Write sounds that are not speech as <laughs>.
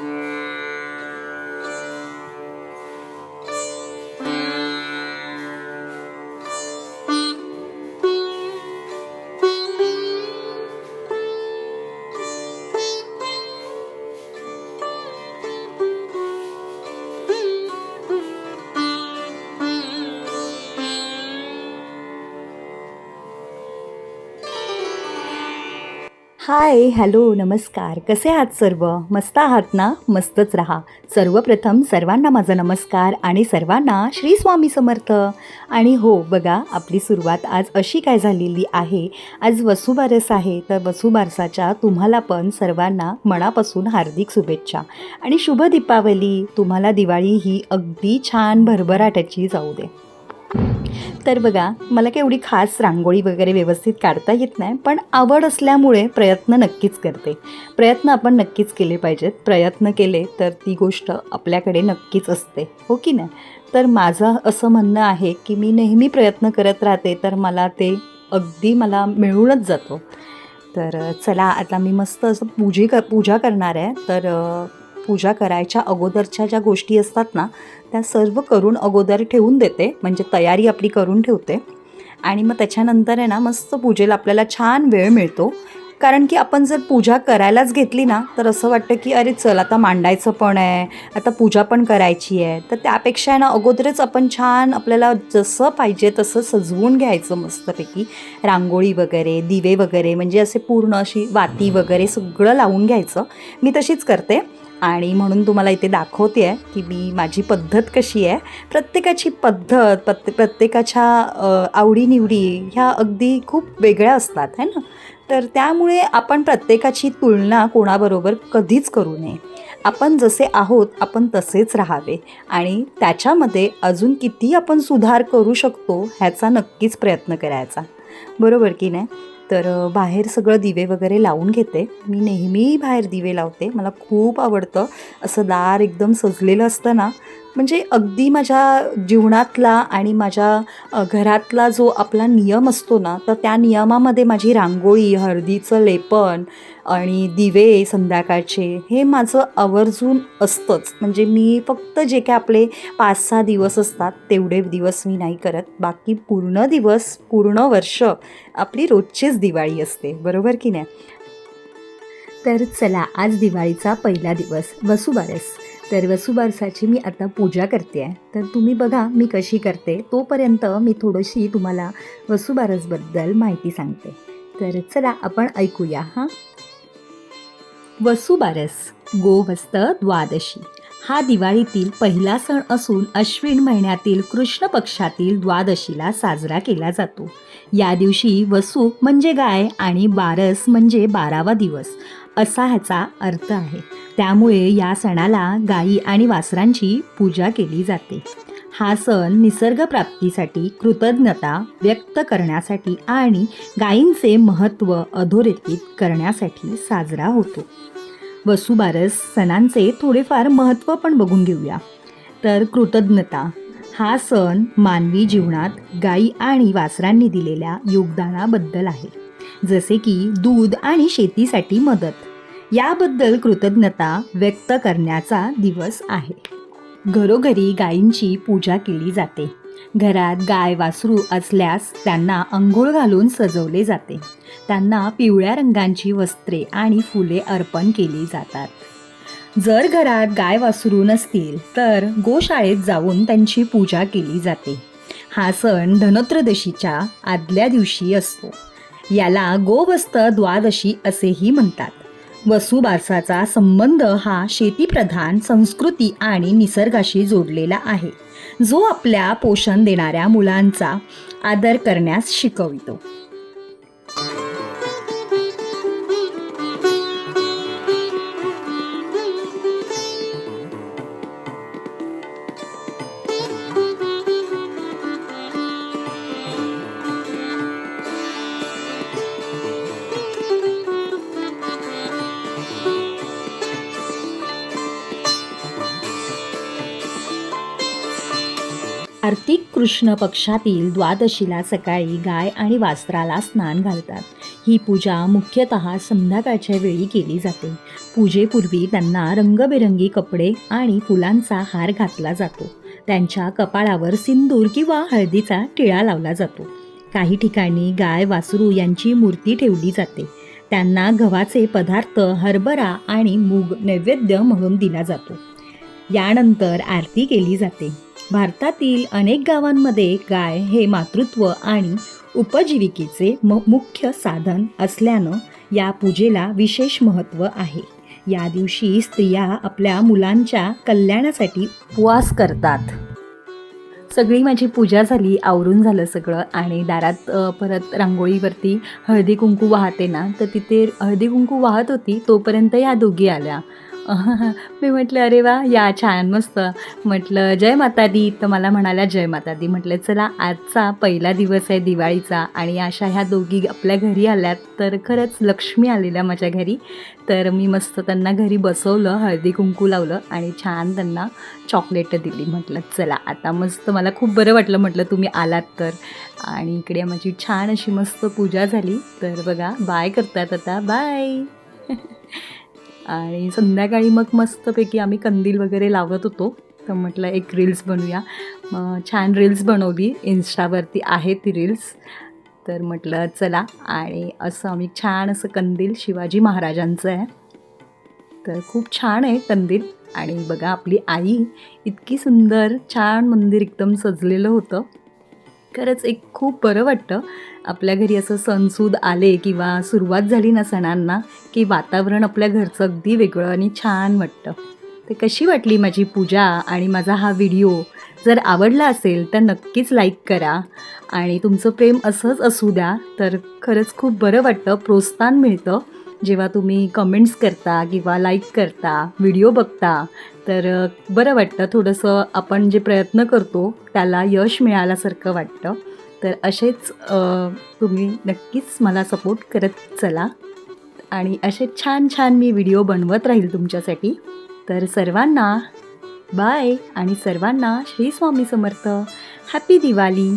Mm-hmm. Hi hello नमस्कार. कसे आहात सर्व? मस्त आहात ना? मस्तच राहा. सर्वप्रथम सर्वांना माझा नमस्कार आणि सर्वांना श्री स्वामी समर्थ. आणि हो बघा आपली सुरुवात आज अशी काय झालेली आहे. आज वसुबारस आहे तर वसुबारसाच्या तुम्हाला पण सर्वांना मनापासून हार्दिक शुभेच्छा. आणि शुभ दीपावली. तुम्हाला दिवाळी ही अगदी छान भरभराटाची जाऊ दे. तर बघा मला काही एवढी खास रांगोळी वगैरे व्यवस्थित काढता येत नाही पण आवड असल्यामुळे प्रयत्न नक्कीच करते. प्रयत्न आपण नक्कीच केले पाहिजेत. प्रयत्न केले तर ती गोष्ट आपल्याकडे नक्कीच असते. हो की नाही? तर माझं असं म्हणणं आहे की मी नेहमी प्रयत्न करत राहते तर मला ते अगदी मला मिळूनच जातो. तर चला आता मी मस्त असं पूजे क पूजा करणार आहे. तर पूजा करायच्या अगोदरच्या ज्या गोष्टी असतात ना त्या सर्व करून अगोदर ठेवून देते. म्हणजे तयारी आपली करून ठेवते. आणि मग त्याच्यानंतर आहे ना मस्त पूजेला आपल्याला छान वेळ मिळतो. कारण की आपण जर पूजा करायलाच घेतली ना तर असं वाटतं की अरे चल आता मांडायचं पण आहे आता पूजा पण करायची आहे. तर त्यापेक्षा आहे ना अगोदरच आपण छान आपल्याला जसं पाहिजे तसं सजवून घ्यायचं मस्तपैकी. रांगोळी वगैरे दिवे वगैरे म्हणजे असे पूर्ण अशी वाती वगैरे सगळं लावून घ्यायचं. मी तशीच करते. आणि म्हणून तुम्हाला इथे दाखवते आहे की मी माझी पद्धत कशी आहे. प्रत्येकाची पद्धत प्रत्ये प्रत्येकाच्या आवडीनिवडी ह्या अगदी खूप वेगळ्या असतात है ना? तर त्यामुळे आपण प्रत्येकाची तुलना कोणाबरोबर कधीच करू नये. आपण जसे आहोत आपण तसेच राहावे आणि त्याच्यामध्ये अजून किती आपण सुधार करू शकतो ह्याचा नक्कीच प्रयत्न करायचा. बरोबर की नाही? तर बाहेर सगळं दिवे वगैरे लावून घेते. मी नेहमी बाहेर दिवे लावते. मला खूप आवडतं. असं दार एकदम सजलेलं असतं ना म्हणजे अगदी माझ्या जीवनातला आणि माझ्या घरातला जो आपला नियम असतो ना तर त्या नियमामध्ये माझी रांगोळी हळदीचं लेपन आणि दिवे संध्याकाळचे हे माझं आवर्जून असतंच. म्हणजे मी फक्त जे काय आपले पाच सहा दिवस असतात तेवढे दिवस मी नाही करत. बाकी पूर्ण दिवस पूर्ण वर्ष आपली रोजचीच दिवाळी असते. बरोबर की नाही? तर चला आज दिवाळीचा पहिला दिवस. वसुबारस. तर वसुबारसाची मी आता पूजा करते आहे तर तुम्ही बघा मी कशी करते. तोपर्यंत मी थोडीशी तुम्हाला वसुबारसबद्दल माहिती सांगते. तर चला आपण ऐकूया हां? वसुबारस गोवस्त द्वादशी. हा दिवाळीतील पहिला सण असून अश्विन महिन्यातील कृष्ण पक्षातील द्वादशीला साजरा केला जातो. या दिवशी वसू म्हणजे गाय आणि बारस म्हणजे बारावा दिवस असा ह्याचा अर्थ आहे. त्यामुळे या सणाला गायी आणि वासरांची पूजा केली जाते. हा सण निसर्गप्राप्तीसाठी कृतज्ञता व्यक्त करण्यासाठी आणि गायींचे महत्त्व अधोरेखित करण्यासाठी साजरा होतो. वसुबारस सणांचे थोडेफार महत्त्व पण बघून घेऊया. तर कृतज्ञता हा सण मानवी जीवनात गायी आणि वासरांनी दिलेल्या योगदानाबद्दल आहे. जसे की दूध आणि शेतीसाठी मदत. याबद्दल कृतज्ञता व्यक्त करण्याचा दिवस आहे. घरोघरी गायींची पूजा केली जाते. घरात गाय वासरू असल्यास त्यांना अंघोळ घालून सजवले जाते. त्यांना पिवळ्या रंगांची वस्त्रे आणि फुले अर्पण केली जातात. जर घरात गाय वासरू नसतील तर गोशाळेत जाऊन त्यांची पूजा केली जाते. हा सण धनत्रयोदशीच्या आदल्या दिवशी असतो. याला गोवस्त द्वादशी असेही म्हणतात. वसुबारसाचा संबंध हा शेतीप्रधान संस्कृती आणि निसर्गाशी जोडलेला आहे. जो आपल्या पोषण देणाऱ्या मुलांचा आदर करण्यास शिकवितो. कार्तिक कृष्ण पक्षातील द्वादशीला सकाळी गाय आणि वास्त्राला स्नान घालतात. ही पूजा मुख्यतः संध्याकाळच्या वेळी केली जाते. पूजेपूर्वी त्यांना रंगबेरंगी कपडे आणि फुलांचा हार घातला जातो. त्यांच्या कपाळावर सिंदूर किंवा हळदीचा टिळा लावला जातो. काही ठिकाणी गाय वासरू यांची मूर्ती ठेवली जाते. त्यांना गव्हाचे पदार्थ हरभरा आणि मूग नैवेद्य म्हणून दिला जातो. यानंतर आरती केली जाते. भारतातील अनेक गावांमध्ये गाय हे मातृत्व आणि उपजीविकेचे म मुख्य साधन असल्यानं या पूजेला विशेष महत्त्व आहे. या दिवशी स्त्रिया आपल्या मुलांच्या कल्याणासाठी उपवास करतात. सगळी माझी पूजा झाली आवरून झालं सगळं आणि दारात परत रांगोळीवरती हळदी कुंकू वाहते ना तर तिथे हळदी कुंकू वाहत होती तोपर्यंत या दोघी आल्या. <laughs> मी म्हटलं अरे वा या छान मस्त. म्हटलं जय माता दी. तर मला म्हणाल्या जय माता दी. म्हटलं चला आजचा पहिला दिवस आहे दिवाळीचा आणि अशा ह्या दोघी आपल्या घरी आल्यात तर खरंच लक्ष्मी आलेल्या माझ्या घरी. तर मी मस्त त्यांना घरी बसवलं हळदी कुंकू लावलं आणि छान त्यांना चॉकलेट दिली. म्हटलं चला आता मस्त मला खूप बरं वाटलं. म्हटलं तुम्ही आलात तर. आणि इकडे माझी छान अशी मस्त पूजा झाली. तर बघा बाय करतात आता. बाय <laughs> आणि संध्याकाळी मग मस्तपैकी आम्ही कंदील वगैरे लावत होतो. तर म्हटलं एक रील्स बनवूया. मग छान रील्स बनवली. इन्स्टावरती आहे ती रील्स तर म्हटलं चला. आणि असं आम्ही छान असं कंदील शिवाजी महाराजांचं आहे. तर खूप छान आहे कंदील. आणि बघा आपली आई इतकी सुंदर छान मंदिर एकदम सजलेलं होतं. खरंच एक खूप बरं वाटतं. आपल्या घरी असं सणसूद आले किंवा सुरुवात झाली ना सणांना की वातावरण आपल्या घरचं अगदी वेगळं आणि छान वाटतं. तर कशी वाटली माझी पूजा आणि माझा हा व्हिडिओ? जर आवडला असेल तर नक्कीच लाईक करा आणि तुमचं प्रेम असंच असू द्या. तर खरंच खूप बरं वाटतं प्रोत्साहन मिळतं. जेव्हा तुम्ही कमेंट्स करता किंवा लाईक करता व्हिडिओ बघता तर बरं वाटतं. थोडंसं आपण जे प्रयत्न करतो त्याला यश मिळाल्यासारखं वाटतं. तर असेच तुम्ही नक्कीच मला सपोर्ट करत चला. आणि असे छान छान मी व्हिडिओ बनवत राहील तुमच्यासाठी. तर सर्वांना बाय आणि सर्वांना श्री स्वामी समर्थ. हॅपी दिवाळी